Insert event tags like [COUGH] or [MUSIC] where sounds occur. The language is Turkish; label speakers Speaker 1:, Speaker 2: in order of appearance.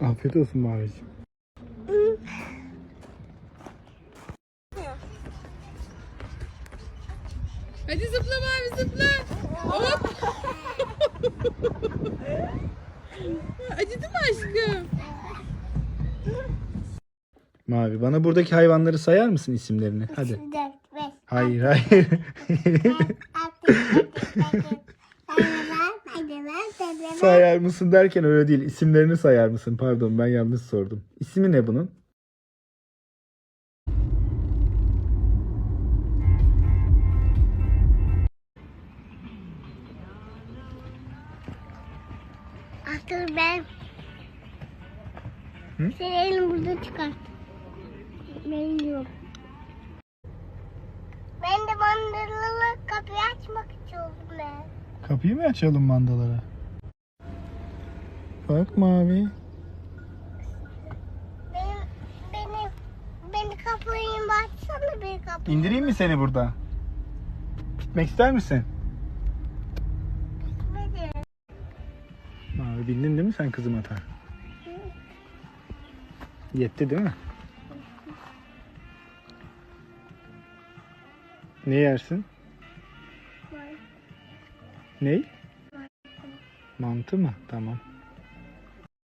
Speaker 1: Afiyet olsun Mavi'ciğim.
Speaker 2: Hadi zıpla Mavi zıpla. Hop. Acıdı mı aşkım?
Speaker 1: Mavi bana buradaki hayvanları sayar mısın isimlerini? Hadi. Hayır hayır. [LAUGHS] sayar mısın derken öyle değil. İsimlerini sayar mısın? Pardon ben yanlış sordum. İsmi ne bunun?
Speaker 3: Asıl ben.
Speaker 1: Hı?
Speaker 3: Sen elini burada çıkart. Benim yok. Mandalı kapıyı açmak istiyorum ben.
Speaker 1: Kapıyı mı açalım mandalara? Bak Mavi.
Speaker 3: Benim, benim, beni kapıyı açsana bir kapı.
Speaker 1: İndireyim mi seni burada? Gitmek ister misin?
Speaker 3: Gitmedi.
Speaker 1: Mavi bindin değil mi sen kızım ata? Yetti değil mi? Ne yersin?
Speaker 3: Vay.
Speaker 1: Ney? Mantı mı? Tamam.